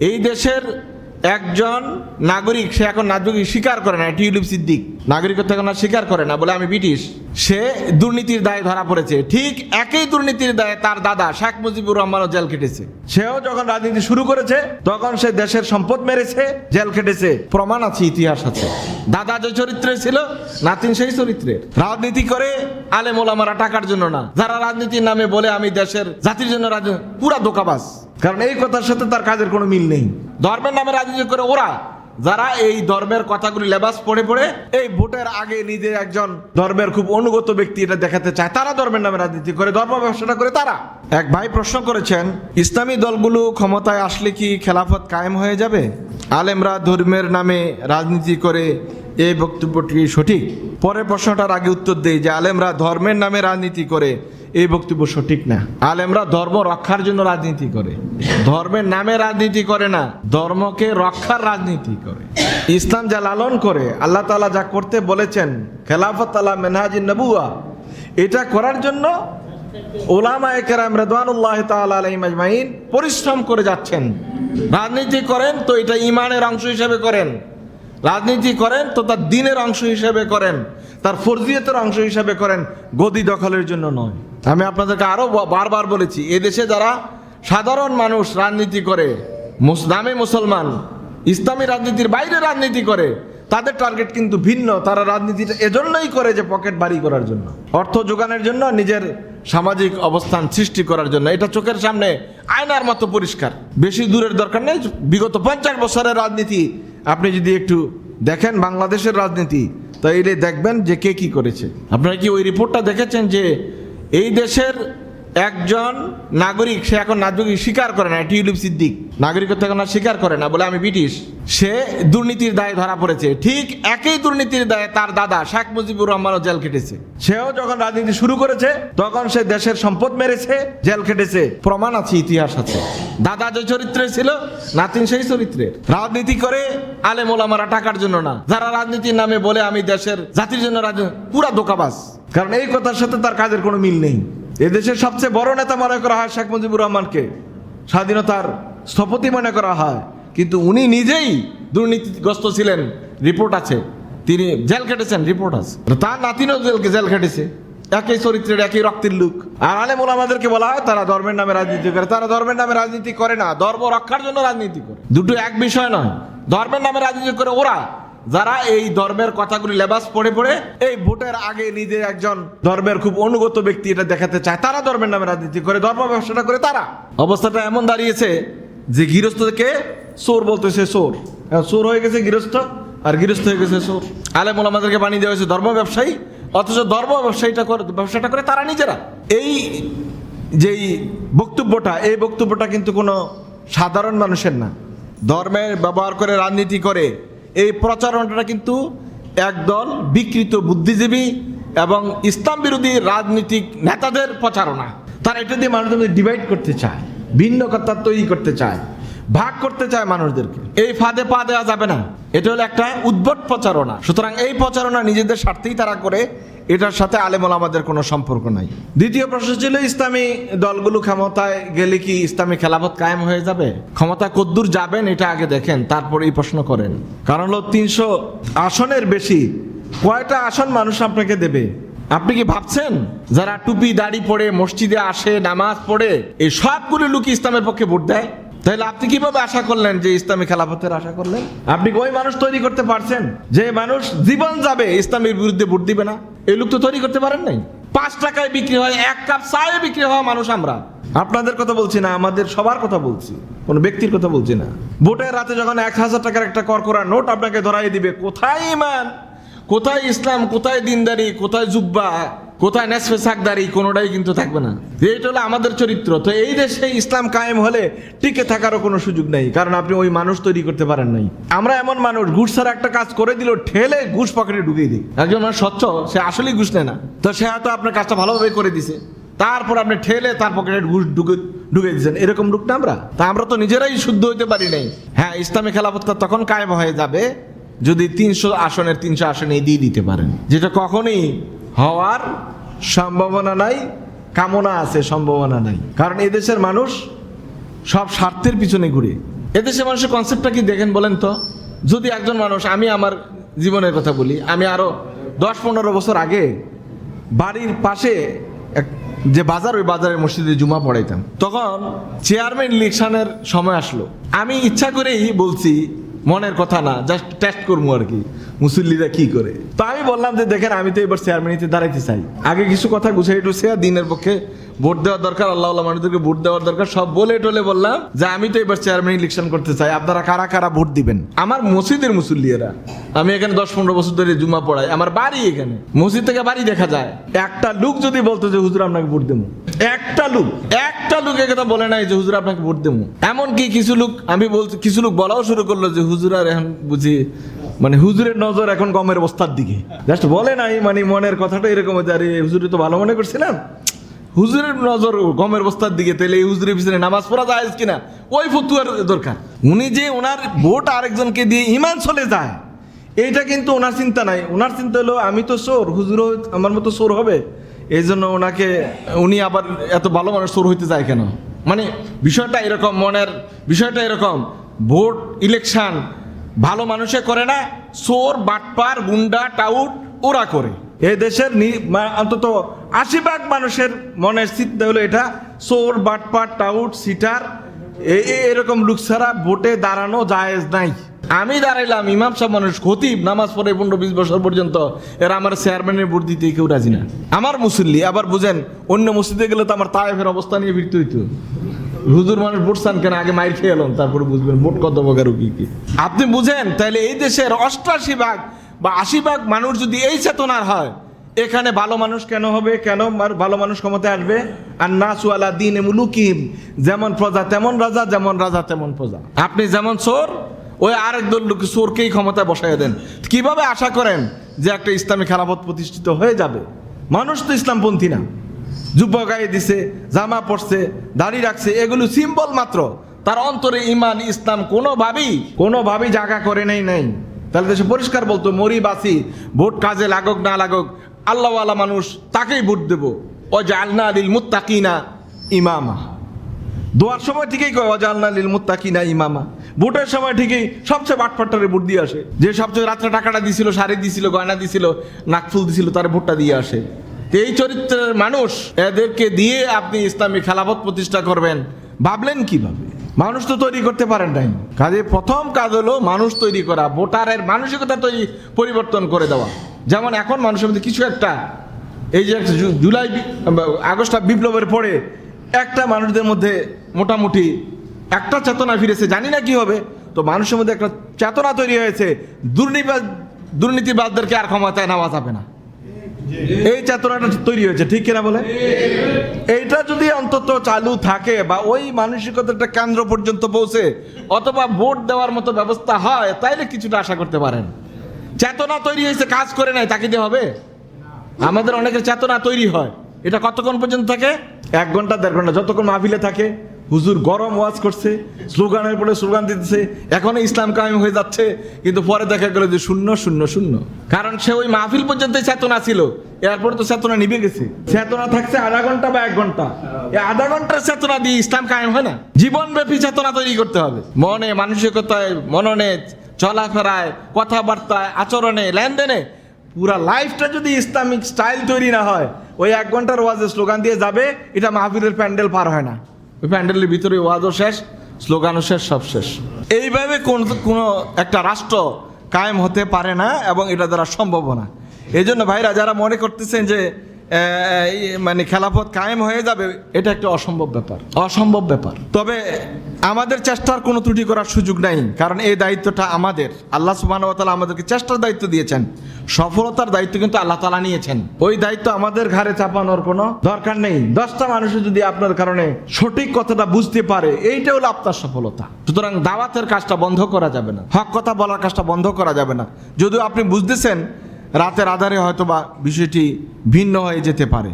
এই দেশের একজন নাগরিক সে এখন নাগরিক স্বীকার করে না টিউলিপ সিদ্দিক। নাগরিকত্ব এখন স্বীকার করে না বলে আমি ব্রিটিশ। সে দুর্নীতির দায়ে ধরা পড়েছে। ঠিক একই দুর্নীতির দায়ে তার দাদা শেখ মুজিবুর রহমানও জেল খেটেছে। সেও যখন রাজনীতি শুরু করেছে, তখন সে দেশের সম্পদ মেরেছে, জেল খেটেছে। প্রমাণ আছে, ইতিহাস আছে। দাদা যে চরিত্রে ছিল, নাতিন সেই চরিত্রে রাজনীতি করে আলেম ওলামারা টাকার জন্য না। যারা রাজনীতির নামে বলে আমি দেশের জাতির জন্য রাজনীতি পুরা দোকাবাস কারণ এই কথার সাথে তার কাজের কোনো মিল নেই। ধর্মের নামে রাজনীতি করে ওরা যারা এই ধর্মের কথাগুলি লেবাস পড়ে পড়ে এই ভোটের আগে নিজের একজন ধর্মের খুব অনুগত ব্যক্তি এটা দেখাতে চায়, তারা ধর্মের নামে রাজনীতি করে, ধর্ম ব্যবসাটা করে তারা। এক ভাই প্রশ্ন করেছেন, ইসলামী দলগুলো ক্ষমতায় আসলে কি খেলাফত কায়েম হয়ে যাবে? আলেমরা ধর্মের নামে রাজনীতি করে এই বক্তব্যটি সঠিক? পরের প্রশ্নটার আগে উত্তর দেই যে আলেমরা ধর্মের নামে রাজনীতি করে, এই বক্তব্য সঠিক না? আলেমরা ধর্ম রক্ষার জন্য রাজনীতি করে। ধর্মের নামে রাজনীতি করে না, ধর্মকে রক্ষার রাজনীতি করে। ইসলাম যা লালন করে, আল্লাহ তালা যা করতে বলেছেন, খেলাফত আলা মেনহাজিন নবুয়া, এটা করার জন্য ওলামা একরাম রেদওয়ানুল্লাহ আজমাইন পরিশ্রম করে যাচ্ছেন। রাজনীতি করেন তো এটা ইমানের অংশ হিসেবে করেন। রাজনীতি করেন, তো তার দিনের অংশ হিসেবে করেন, তার ফরজিয়তের অংশ হিসেবে করেন, গদি দখলের জন্য নয়। আমি আপনাদেরকে আরও ব- বারবার বলেছি, এদেশে যারা সাধারণ মানুষ রাজনীতি করে নামে মুসলমান, ইসলামী রাজনীতির বাইরে রাজনীতি করে, তাদের টার্গেট কিন্তু ভিন্ন, তারা রাজনীতিটা এজন্যই করে যে পকেট বাড়ি করার জন্য, অর্থ যোগানের জন্য, নিজের সামাজিক অবস্থান সৃষ্টি করার জন্য। এটা চোখের সামনে আয়নার মতো পরিষ্কার। বেশি দূরের দরকার নেই, বিগত পঞ্চাশ বছরের রাজনীতি আপনি যদি একটু দেখেন বাংলাদেশের রাজনীতি, তাইলে দেখবেন যে কে কি করেছে। আপনারা কি ওই রিপোর্টটা দেখেছেন যে এই দেশের একজন নাগরিক, সে এখন নাগরিক স্বীকার করে না টিউলিপ সিদ্দিক। নাগরিকত্ব এখন স্বীকার করে না, বলে আমি ব্রিটিশ। সে দুর্নীতির দায়ে ধরা পড়েছে। ঠিক একই দুর্নীতির দায়ে তার দাদা শেখ মুজিবুর রহমানও জেল খেটেছে। সেও যখন রাজনীতি শুরু করেছে, তখন সে দেশের সম্পদ মেরেছে, জেল খেটেছে। প্রমাণ আছে, ইতিহাস আছে। দাদা যে চরিত্রে ছিল, নাতিন সেই চরিত্রে রাজনীতি করে আলেম ওলামারা টাকার জন্য না। যারা রাজনীতির নামে বলে আমি দেশের জাতির জন্য রাজনীতি পুরা দোকাবাজ। কারণ এই কথার সাথে তার কাজের কোনো মিল নেই। এদেশের সবচেয়ে বড় নেতা মনে করা হয় শেখ মুজিবুর রহমানকে। স্বাধীনতার স্থপতি মনে করা হয়। কিন্তু উনি নিজেই দুর্নীতিগ্রস্ত ছিলেন, রিপোর্ট আছে। তিনি জেল খেটেছেন, রিপোর্ট আছে। তার নাতিনও জেলকে জেল খেটেছে। একই চরিত্রের, একই রক্তের লুক। আর আলেম আমাদেরকে বলা হয়, তারা ধর্মের নামে রাজনীতি করে। তারা ধর্মের নামে রাজনীতি করে না, ধর্ম রক্ষার জন্য রাজনীতি করে। দুটো এক বিষয় নয়। ধর্মের নামে রাজনীতি করে ওরা। যারা এই ধর্মের কথাগুলি লেবাস পড়ে পড়ে এই ভোটের আগে নিজে একজন ধর্মের খুব অনুগত ব্যক্তি এটা দেখাতে চায়, তারা ধর্মের নামে রাজনীতি করে, ধর্ম ব্যবসাটা করে তারা। অবস্থাটা এমন দাঁড়িয়েছে যে গৃহস্থকে চোর বলতেছে চোর। চোর হয়ে গেছে গৃহস্থ, আর গৃহস্থ হয়ে গেছে চোর। আলেম আমাদেরকে বানিয়ে দেওয়া হয়েছে ধর্ম ব্যবসায়ী, অথচ ধর্ম ব্যবসায়ীটা করে, ব্যবসাটা করে তারা নিজেরা। এই যেই বক্তব্যটা, এই বক্তব্যটা কিন্তু কোনো সাধারণ মানুষের না। ধর্মের ব্যবহার করে রাজনীতি করে এই প্রচারণাটা কিন্তু একদল বিকৃত বুদ্ধিজীবী এবং ইসলাম বিরোধী রাজনৈতিক নেতাদের প্রচারণা। তারা এটা দিয়ে মানুষদের ডিভাইড করতে চায় ভিন্ন কথা তৈরি করতে চায়, ভাগ করতে চায় মানুষদেরকে। এই ফাঁদে পা দেওয়া যাবে না। এটা হলো একটা উদ্ভট প্রচারণা। সুতরাং এই প্রচারণা নিজেদের স্বার্থেই তারা করে এটার সাথে আলেমল আমাদের কোনো সম্পর্ক নাই। দ্বিতীয় প্রশ্ন ছিল, ইসলামী দলগুলো ক্ষমতায় গেলে কি ইসলামী খেলাফত কায়েম হয়ে যাবে? ক্ষমতা কদ্দূর যাবেন, এটা আগে দেখেন, তারপর এই প্রশ্ন করেন। কারণ হলো, তিনশো আসনের বেশি, কয়টা আসন মানুষ আপনাকে দেবে? আপনি কি ভাবছেন? যারা টুপি, দাড়ি পড়ে মসজিদে আসে, নামাজ পড়ে, এই সবগুলো লোক ইসলামের পক্ষে ভোট দেয়? তাহলে আপনি কীভাবে আশা করলেন যে ইসলামী খেলাফতের আশা করলেন? আপনি ওই মানুষ তৈরি করতে পারছেন? যে মানুষ জীবন যাবে, ইসলামের বিরুদ্ধে ভোট দিবে না। এই লোক তো তৈরি করতে পারেন নাই। পাঁচ টাকায় বিক্রি হয়, এক কাপ চায়ে বিক্রি হওয়া মানুষ আমরা। আপনাদের কথা বলছি না, আমাদের সবার কথা বলছি। কোন ব্যক্তির কথা বলছি না। ভোটের রাতে যখন এক হাজার টাকার একটা করকরা নোট আপনাকে ধরাই দিবে, কোথায় ইমান? কোথায় ইসলাম? কোথায় দিনদারি? কোথায় জুব্বা? কোথায় নেসফে সাকদারি, কোনোটাই কিন্তু থাকবে না। এইটা হলো আমাদের চরিত্র। তো এই দেশে ইসলাম কায়েম হলে টিকে থাকারও কোনো সুযোগ নেই, কারণ আপনি ওই মানুষ তৈরি করতে পারেন নাই। আমরা এমন মানুষ, ঘুষ ছাড়া একটা কাজ করে দিল, ঠেলে ঘুষ পকেটে ঢুকিয়ে দিই। একজন মানুষ স্বচ্ছ, সে আসলেই ঘুষ নেয় না। তো সে হয়তো আপনার কাজটা ভালোভাবে করে দিছে। তারপর আপনি ঠেলে তার পকেটে ঘুষ ঢুকে ঢুকে দিচ্ছেন। এরকম লোক আমরা? তা আমরা তো নিজেরাই শুদ্ধ হইতে পারি নাই। হ্যাঁ ইসলামী খেলাফতটা তখন কায়েম হয়ে যাবে যদি তিনশো আসনের তিনশো আসনে দিয়ে দিতে পারেন। যেটা কখনই হওয়ার সম্ভাবনা নাই, কামনা আছে, সম্ভাবনা নাই। কারণ এদেশের মানুষ সব স্বার্থের পিছনে ঘুরে। এদেশের মানুষের কনসেপ্টটা কি দেখেন বলেন তো? যদি একজন মানুষ, আমি আমার জীবনের কথা বলি, আমি আরও দশ পনেরো বছর আগে বাড়ির পাশে এক, যে বাজার, ওই বাজারের মসজিদে জুমা পড়াইতাম। তখন চেয়ারম্যান ইলেকশনের সময় আসলো। আমি ইচ্ছা করেই বলছি মনের কথা না জাস্ট টেস্ট করব আর কি, মুসল্লিরা কি করে। তো আমি বললাম যে, দেখেন, আমি তো এবার চেয়ারম্যানিতে দাঁড়াইতে চাই। আগে কিছু কথা গুছাই টুছে দিনের পক্ষে ভোট দেওয়ার দরকার আল্লাহ আল্লাহ মানুষদেরকে ভোট দেওয়ার দরকার, সব বলে টলে বললাম যে, আমি তো এবার চেয়ারম্যান ইলেকশন করতে চাই, আপনারা কারা কারা ভোট দিবেন? আমার মসজিদের মুসল্লিয়েরা, আমি এখানে দশ পনেরো বছর ধরে জুমা পড়াই, আমার বাড়ি এখানে, মসজিদ থেকে বাড়ি দেখা যায়। একটা লুক যদি বলতো যে, হুজুর, আপনাকে ভোট দেবো। একটা লোক একটা লোক কথা বলে নাই যে, হুজুর, আপনাকে ভোট দেবো। এমনকি কিছু লোক, আমি বলছি, কিছু লোক বলাও শুরু করল যে, হুজুর, আর এখন বুঝি মানে হুজুরের নজর এখন গমের বস্তার দিকে। জাস্ট বলে নাই মানে মনের কথাটা এরকম যে আরে হুজুরে তো ভালো মনে করছিলাম হুজুরের নজর গমের বস্তার দিকে, তাহলে এই হুজুরের পিছনে নামাজ পড়া যায় কিনা ওই ফতুয়ার দরকার। উনি যে ওনার ভোট আরেকজনকে দিয়ে ইমান চলে যায়, এইটা কিন্তু ওনার চিন্তা নাই। ওনার চিন্তা হলো, আমি তো সোর হুজুরও আমার মতো সোর হবে? এই জন্য ওনাকে, উনি আবার এত ভালো মানুষ চোর হইতে যায় কেন? মানে বিষয়টা এরকম, মনের বিষয়টা এরকম। ভোট ইলেকশন ভালো মানুষে করে না, চোর, বাটপার, গুন্ডা, টাউট, ওরা করে। এই দেশের অন্তত আশি ভাগ মানুষের মনের চিন্তা হলো এটা, চোর, বাটপার, টাউট, সিটার এরকম লোক ছাড়া ভোটে দাঁড়ানো জায়েজ নাই। আমি দাঁড়াইলাম, ইমাম সাহেব মানুষ, খতিব, নামাজ পড়ে পনেরো বিশ বছর পর্যন্ত। এরা আমার চেয়ারম্যানের ভোট দিতে কেউ রাজি না। আমার মুসল্লি, আবার বুঝেন, অন্য মসজিদে গেলে তো আমার তায়েফের অবস্থা নিয়ে ফিরতে হইতো। হুজুর মানুষ ভোট চান কেন? আগে মাইর খেয়ে এলাম, তারপরে বুঝবেন ভোট কত প্রকার কি কি। আপনি বুঝেন, তাহলে এই দেশের অষ্টাশি ভাগ বা আশি ভাগ মানুষ যদি এই চেতনার হয়, এখানে ভালো মানুষ কেন হবে? কেন ভালো মানুষ ক্ষমতায় আসবে? আর না সুয়ালা দিন মুলুকিম যেমন প্রজা তেমন রাজা, যেমন রাজা তেমন প্রজা। আপনি যেমন চোর ওই আরেক দল লোক চোরকেই ক্ষমতায় বসাই দেন। কীভাবে আশা করেন যে একটা ইসলামী খেলাফত প্রতিষ্ঠিত হয়ে যাবে? মানুষ তো ইসলামপন্থী না। যুব গায়ে দিছে, জামা পড়ছে দাড়ি রাখছে, এগুলো সিম্বল মাত্র। তার অন্তরে ইমান, ইসলাম কোনোভাবেই কোনোভাবেই জায়গা করে নেই নাই। তাহলে দেশে পরিষ্কার বলতো, মরি বাসি ভোট কাজে লাগক না লাগুক, আল্লাহওয়ালা মানুষ তাকেই ভোট দেব। আল্লাহ আলিল মুত্তাকিনা ইমামা। দোয়ার সময় ঠিকই কয় অজালনা লিল মুত্তাকিনা ইমামা। ভোটের সময় ঠিকই সবচেয়ে বাটপাট্টারে ভোট দিয়ে আসে। যে সবচেয়ে রাত্রে টাকাটা দিছিল, শাড়ি দিছিল, গয়না দিছিল নাকফুল দিছিল, তার ভোটটা দিয়ে আসে। এই চরিত্রের মানুষ এদেরকে দিয়ে আপনি ইসলামী খেলাফত প্রতিষ্ঠা করবেন। ভাবলেন কীভাবে? মানুষ তো তৈরি করতে পারেন নাই। কাজে প্রথম কাজ হলো মানুষ তৈরি করা, ভোটারের মানসিকতা তৈরি, পরিবর্তন করে দেওয়া। যেমন এখন মানুষের মধ্যে কিছু একটা, এই যে জুলাই, আগস্ট বিপ্লবের পরে একটা মানুষদের মধ্যে মোটামুটি একটা চেতনা ফিরেছে, জানি না কি হবে। তো মানুষের মধ্যে একটা চেতনা তৈরি হয়েছে দুর্নীতিবাদ দুর্নীতিবাদদেরকে আর ক্ষমতায় নেওয়া যাবে না। এই চেতনাটা তৈরি হয়েছে, ঠিক কিনা বলে এইটা যদি অন্তত চালু থাকে বা ওই মানসিকতাটা কেন্দ্র পর্যন্ত পৌঁছে, অথবা ভোট দেওয়ার মতো ব্যবস্থা হয়, তাইলে কিছুটা আশা করতে পারেন। চেতনা তৈরি হয়েছে, কাজ করে নাই, তাকে দিয়ে হবে? আমাদের অনেকের চেতনা তৈরি হয়। এটা কতক্ষণ পর্যন্ত থাকে? এক ঘণ্টা, দেড় ঘণ্টা, যতক্ষণ মাহফিলে থাকে। হুজুর গরম ওয়াজ করছে, স্লোগানের পরে স্লোগান দিতেছে এখনও ইসলাম কায়েম হয়ে যাচ্ছে, কিন্তু পরে দেখা গেল যে শূন্য শূন্য শূন্য। কারণ সে ওই মাহফিল পর্যন্ত চেতনা ছিল, এরপর তো চেতনা নিভে গেছে। চেতনা থাকছে আধা ঘণ্টা বা এক ঘণ্টা। আধা ঘণ্টার চেতনা দিয়ে ইসলাম কায়েম হয় না। জীবনব্যাপী চেতনা তৈরি করতে হবে। মনে, মানসিকতায়, মননে, চলাফেরায়, কথাবার্তায়, আচরণে, লেনদেনে, পুরা লাইফটা যদি ইসলামিক স্টাইল তৈরি না হয়, ওই এক ঘণ্টার ওয়াজে স্লোগান দিয়ে যাবে, এটা মাহফিলের প্যান্ডেল পার হয় না। ওই প্যান্ডেলের ভিতরে ওয়াজও শেষ, স্লোগানও শেষ, সব শেষ। এইভাবে কোন কোনো একটা রাষ্ট্র কায়েম হতে পারে না এবং এটা দ্বারা সম্ভব না। এই জন্য ভাইরা, যারা মনে করতেছেন যে মানে খেলাফত কায়েম হয়ে যাবে এটা একটা অসম্ভব ব্যাপার। অসম্ভব ব্যাপার। তবে আমাদের চেষ্টার কোনো ত্রুটি করার সুযোগ নাই কারণ এই দায়িত্বটা আমাদের। আল্লাহ সুবাহ তালা আমাদেরকে চেষ্টার দায়িত্ব দিয়েছেন সফলতার দায়িত্ব কিন্তু আল্লাহ তালা নিয়েছেন। ওই দায়িত্ব আমাদের ঘাড়ে চাপানোর কোনো দরকার নেই। দশটা মানুষ যদি আপনার কারণে সঠিক কথাটা বুঝতে পারে এইটা হলো আপনার সফলতা। সুতরাং দাওয়াতের কাজটা বন্ধ করা যাবে না হক কথা বলার কাজটা বন্ধ করা যাবে না। যদিও আপনি বুঝতেছেন রাতের আধারে হয়তো বা বিষয়টি ভিন্ন হয়ে যেতে পারে।